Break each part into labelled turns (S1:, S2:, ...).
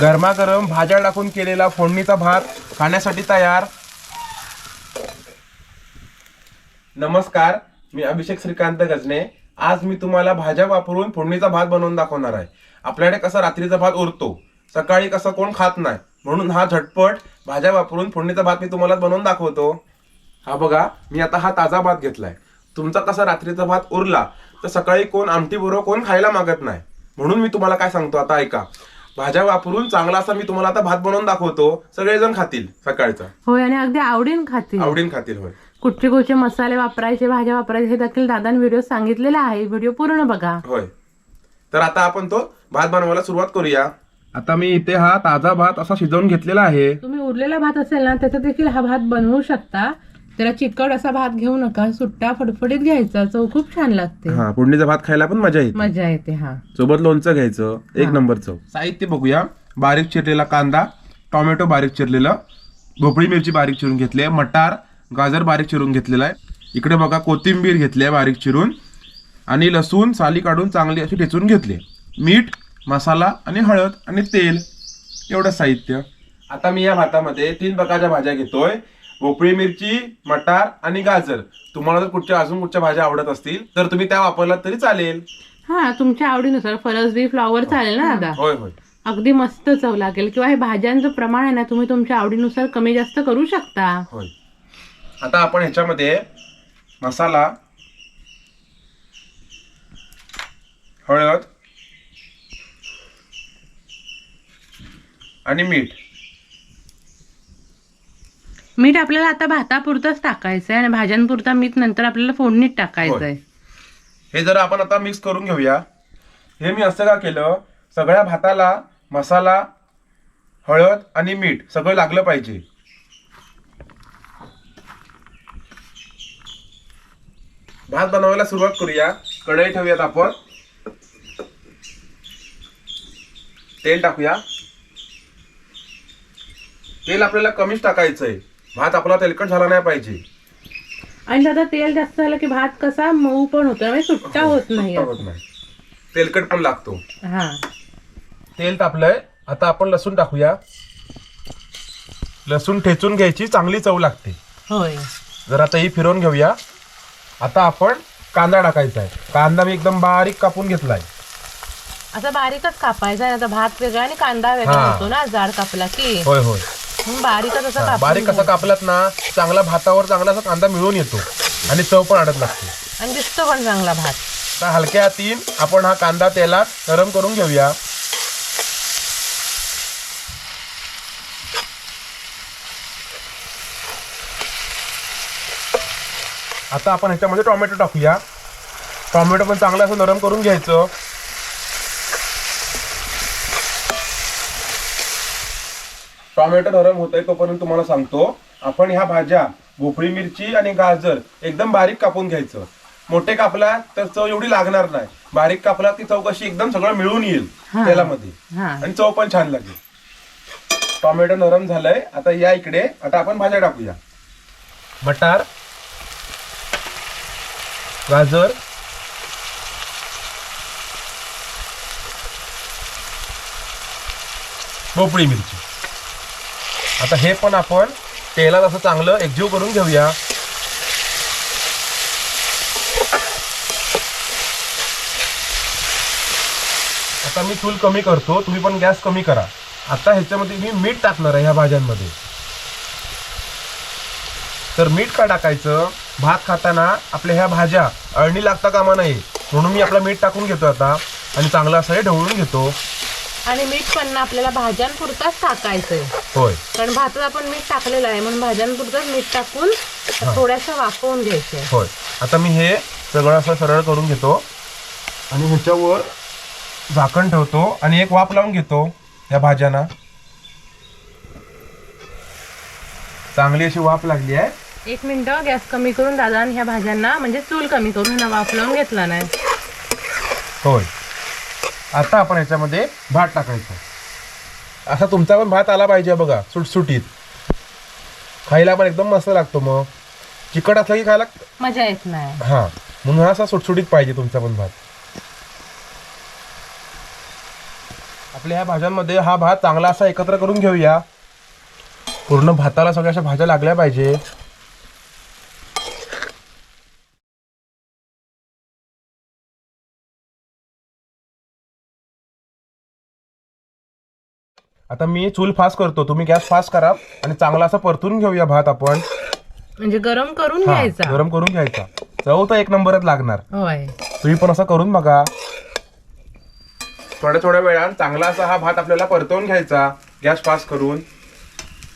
S1: गरमागरम भाज्या टाकून केलेला फोडणीचा भात खाण्यासाठी तयार. नमस्कार मी अभिषेक श्रीकांत गजने. आज मी तुम्हाला भाज्या वापरून फोडणीचा भात बनवून दाखवणार आहे. आपल्याकडे कसा रात्रीचा भात उरतो सकाळी कसं कोण खात नाही म्हणून हा झटपट भाज्या वापरून फोडणीचा भात मी तुम्हाला बनवून दाखवतो. हा बघा मी आता हा ताजा भात घेतलाय. तुमचा कसा रात्रीचा भात उरला तर सकाळी कोण आमटी बरोबर कोण खायला मागत नाही म्हणून मी तुम्हाला काय सांगतो आता ऐका. भाज्या वापरून चांगला असा मी तुम्हाला आता भात बनवून दाखवतो. सगळेजण खातील सकाळचा.
S2: होय आणि अगदी आवडीन खातील.
S1: आवडीन खातील होय.
S2: कुठचे कुठचे मसाले वापरायचे भाज्या वापरायचे हे देखील दादाने व्हिडिओ सांगितलेला आहे. व्हिडिओ पूर्ण बघा.
S1: होय. तर आता आपण तो भात बनवायला सुरुवात करूया. आता मी इथे हा ताजा भात असा शिजवून घेतलेला आहे.
S2: तुम्ही उरलेला भात असेल ना त्याचा देखील हा भात बनवू शकता. त्याला चिकट असा भात घेऊ नका सुट्टा फडफडीत घ्यायचा चव खूप छान लागते.
S1: हा फोडणीचा भात खायला पण मजा येते.
S2: मजा येते हा.
S1: सोबत लोणचं घ्यायचं एक
S2: हा.
S1: नंबर चव. साहित्य बघूया. बारीक चिरलेला कांदा टोमॅटो बारीक चिरलेलं भोपळी मिरची बारीक चिरून घेतली आहे मटार गाजर बारीक चिरून घेतलेला आहे. इकडे बघा कोथिंबीर घेतली आहे बारीक चिरून आणि लसूण साली काढून चांगली अशी ठेचून घेतली मीठ मसाला आणि हळद आणि तेल एवढं साहित्य. आता मी या भातामध्ये तीन प्रकारच्या भाज्या घेतोय. भोपळी मिरची मटार आणि गाजर. तुम्हाला जर कुठच्या अजून कुठच्या भाज्या आवडत असतील तर तुम्ही त्या वापरलात तरी चालेल.
S2: हा तुमच्या आवडीनुसार फरसबी फ्लॉवर चालेल ना दादा?
S1: होय होय.
S2: अगदी मस्त चव लागेल. किंवा हे भाज्यांचं प्रमाण आहे ना तुम्ही तुमच्या आवडीनुसार कमी जास्त करू शकता.
S1: होय. आता आपण ह्याच्यामध्ये मसाला हळद आणि मीठ.
S2: मीठ आपल्याला आता भातापुरतंच आहे आणि भाज्यांपुरता मीठ नंतर आपल्याला फोडणीत आहे
S1: हे जर आपण आता मिक्स करून घेऊया. हे मी असं का केलं? सगळ्या भाताला मसाला हळद आणि मीठ सगळं लागलं पाहिजे. भात बनवायला सुरुवात करूया. कढई ठेवूयात आपण. तेल टाकूया. तेल आपल्याला कमीच टाकायचं आहे भात आपला तेलकट झाला नाही पाहिजे.
S2: आणि दादा तेल जास्त झालं की भात कसा? मऊ पण होतो म्हणजे सुट्टा होत नाही.
S1: सुट्टा होत नाही. तेलकट पण लागतो.
S2: हा.
S1: तेल तापलंय आता आपण लसूण टाकूया. लसूण ठेचून घ्यायची चांगली चव लागते.
S2: होय.
S1: जर आता ही फिरवून घेऊया. आता आपण कांदा टाकायचा आहे कांदा मी एकदम बारीक कापून घेतलाय.
S2: असं बारीकच कापायचा आता भात वेगळा आणि कांदा वेगळा
S1: हा.
S2: होतो ना जाड कापला की.
S1: होय होय. हा,
S2: कापून
S1: बारीक कसा
S2: घ्यायचा.
S1: कापलात ना चांगला भातावर चांगला असा कांदा मिळून येतो. आणि चव पण अडत लागते.
S2: आणि दिसतो पण चांगला भात.
S1: तर हलक्या हातीन आपण हा कांदा तेलात गरम करून घेऊया. आता आपण ह्याच्यामध्ये टोमॅटो टाकूया. टोमॅटो पण चांगलं असं नरम करून घ्यायचं. टोमॅटो नरम होत आहे तोपर्यंत तुम्हाला सांगतो आपण ह्या भाज्या भोपळी मिरची आणि गाजर एकदम बारीक कापून घ्यायचं. मोठे कापला तर चव एवढी लागणार नाही. बारीक कापला ती चव कशी एकदम सगळं मिळून येईल. तेलामध्ये. आणि चव पण छान लागेल. टोमॅटो नरम झालंय. आता या इकडे आता आपण भाज्या टाकूया. मटार गाजर भोपळी मिरची. आता हे पण आपण तेलात असं चांगलं एकजीव करून घेऊया. आता मी चूल कमी करतो तुम्ही पण गॅस कमी करा. आता ह्याच्यामध्ये मी मीठ टाकणार आहे ह्या भाज्यांमध्ये. तर मीठ का टाकायचं? भात खाताना आपल्या ह्या भाज्या अळणी लागता कामा नये म्हणून मी आपलं मीठ टाकून घेतो आता. आणि चांगलं असं हे ढवळून घेतो.
S2: आणि मीठ पण ना आपल्याला भाज्यांपुरताच टाकायचंय.
S1: होय.
S2: कारण भातात आपण मीठ टाकलेलं आहे म्हणून भाज्यांपुरतंच मीठ टाकून थोड्याशा वाफवून घ्यायचे
S1: होय. आता मी हे सगळं असं सरळ करून घेतो. आणि ह्याच्यावर झाकण ठेवतो आणि एक वाफ लावून घेतो या भाज्यांना. चांगली अशी वाफ लागली आहे.
S2: एक मिनिट गॅस कमी करून दादा ह्या भाज्यांना म्हणजे चूल कमी करून ह्यांना वाफ लावून घेतला नाही.
S1: होय. आता आपण याच्यामध्ये भात टाकायचा. असा तुमचा पण भात आला पाहिजे बघा सुटसुटीत. खायला पण एकदम मस्त लागतो मग. चिकट असला की खायला
S2: मजा येत नाही.
S1: हा म्हणून हा असा सुटसुटीत पाहिजे तुमचा पण भात. आपल्या ह्या भाज्यांमध्ये हा भात चांगला असा एकत्र करून घेऊया. पूर्ण भाताला सगळ्या अशा भाज्या लागल्या पाहिजे आता मी चूल फास्ट करतो. तुम्ही गॅस फास्ट करा आणि चांगला असा परतून घेऊया भात आपण.
S2: म्हणजे गरम करून
S1: हा,
S2: घ्यायचा.
S1: गरम करून घ्यायचा. चव तर एक नंबरच लागणार.
S2: होय.
S1: तुम्ही पण असं करून बघा. थोड्या थोड्या वेळात चांगला असा हा भात आपल्याला परतवून घ्यायचा. गॅस फास्ट करून.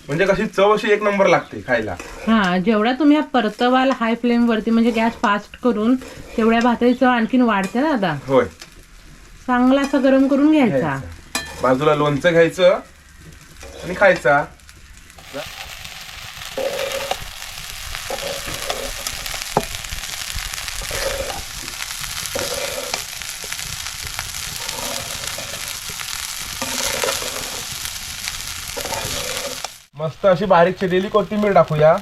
S1: म्हणजे कशी चव अशी एक नंबर लागते खायला.
S2: हा जेवढा तुम्ही हा परतवाल हाय फ्लेम वरती म्हणजे गॅस फास्ट करून तेवढ्या भाताची चव आणखीन वाढते ना आता.
S1: होय.
S2: चांगला असा गरम करून घ्यायचा.
S1: घ्यायचा. बाजूला लोणचं घ्यायचं आणि खायचा मस्त अशी बारीक चिरलेली कोथिंबीर टाकूया.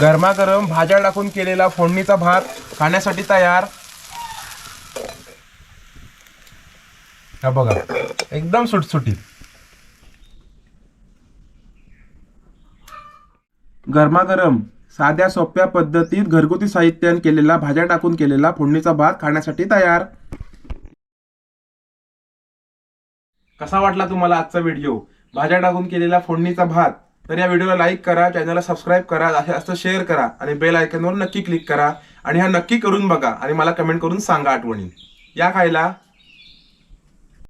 S1: गरमागरम भाज्या टाकून केलेला फोडणीचा भात खाण्यासाठी तयार. हा बघा एकदम सुटसुटीत. गरमागरम साध्या सोप्या पद्धतीत घरगुती साहित्यान केलेला भाज्या टाकून केलेला फोडणीचा भात खाण्यासाठी तयार. कसा वाटला तुम्हाला आजचा व्हिडिओ? भाज्या टाकून केलेला फोडणीचा भात तर या व्हिडिओला लाईक करा चॅनलला सबस्क्राईब करा असे असं शेअर करा आणि बेल आयकनवर नक्की क्लिक करा आणि हा नक्की करून बघा आणि मला कमेंट करून सांगा आठवणी. या खायला